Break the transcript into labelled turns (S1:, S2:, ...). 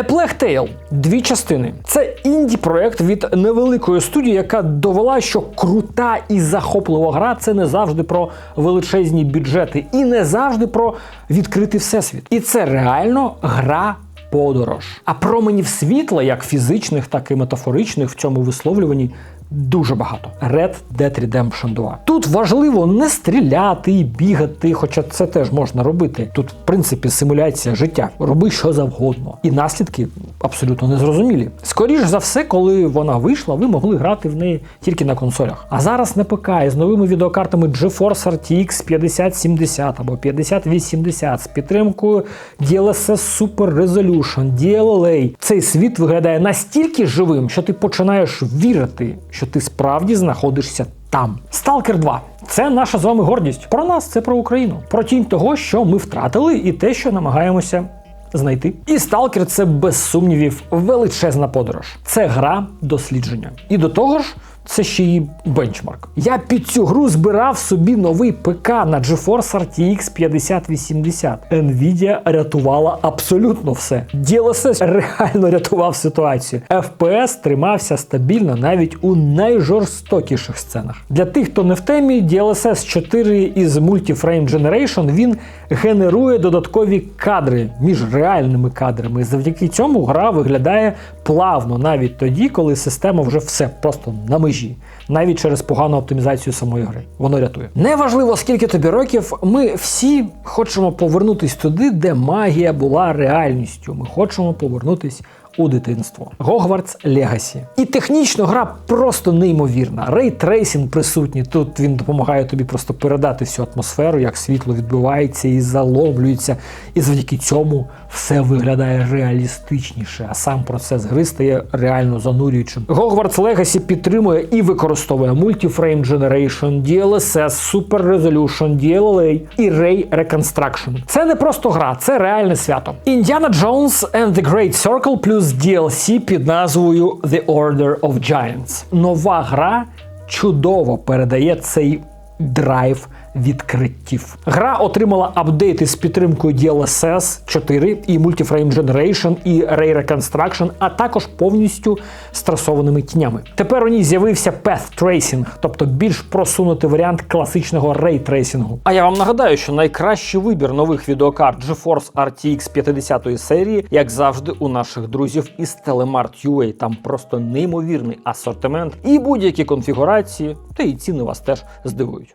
S1: A Tale – дві частини. Це інді-проект від невеликої студії, яка довела, що крута і захоплива гра це не завжди про величезні бюджети і не завжди про відкритий всесвіт. І це реально гра. Подорож. А променів світла, як фізичних, так і метафоричних, в цьому висловлюванні дуже багато. Red Dead Redemption 2. Тут важливо не стріляти і бігати, хоча це теж можна робити. Тут, в принципі, симуляція життя. Роби що завгодно. І наслідки абсолютно незрозумілі. Скоріш за все, коли вона вийшла, ви могли грати в неї тільки на консолях. А зараз на ПК із новими відеокартами GeForce RTX 5070 або 5080 з підтримкою DLSS Super Resolution, DLLA. Цей світ виглядає настільки живим, що ти починаєш вірити, що ти справді знаходишся там. Сталкер 2 це наша з вами гордість. Про нас це про Україну, про тінь того, що ми втратили, і те, що намагаємося. Знайти. І Сталкер це без сумнівів величезна подорож. Це гра дослідження. І до того ж, це ще й бенчмарк. Я під цю гру збирав собі новий ПК на GeForce RTX 5080. Nvidia рятувала абсолютно все. DLSS реально рятував ситуацію. FPS тримався стабільно навіть у найжорстокіших сценах. Для тих, хто не в темі, DLSS 4 із Multiframe Generation він генерує додаткові кадри між реальними кадрами. Завдяки цьому гра виглядає плавно навіть тоді, коли система вже все просто на межі, навіть через погану оптимізацію самої гри. Воно рятує. Неважливо, скільки тобі років, ми всі хочемо повернутись туди, де магія була реальністю. Ми хочемо повернутись. У дитинство Hogwarts Legacy. І технічно гра просто неймовірна. Рейтрейсінг присутній. Тут він допомагає тобі просто передати всю атмосферу, як світло відбивається і заломлюється. І завдяки цьому все виглядає реалістичніше, а сам процес гри стає реально занурюючим. Hogwarts Legacy підтримує і використовує Multiframe Generation, DLSS, Super Resolution, DLLA і Ray Reconstruction. Це не просто гра, це реальне свято. Indiana Jones and the Great Circle плюс DLC під назвою The Order of Giants. Нова гра чудово передає цей драйв відкриттів. Гра отримала апдейти з підтримкою DLSS 4 і Multiframe Generation і Ray Reconstruction, а також повністю стресованими тінями. Тепер у ній з'явився Path Tracing, тобто більш просунутий варіант класичного рейтрейсингу. А я вам нагадаю, що найкращий вибір нових відеокарт GeForce RTX 50 серії, як завжди, у наших друзів із Telemart UA. Там просто неймовірний асортимент і будь-які конфігурації, та і ціни вас теж здивують.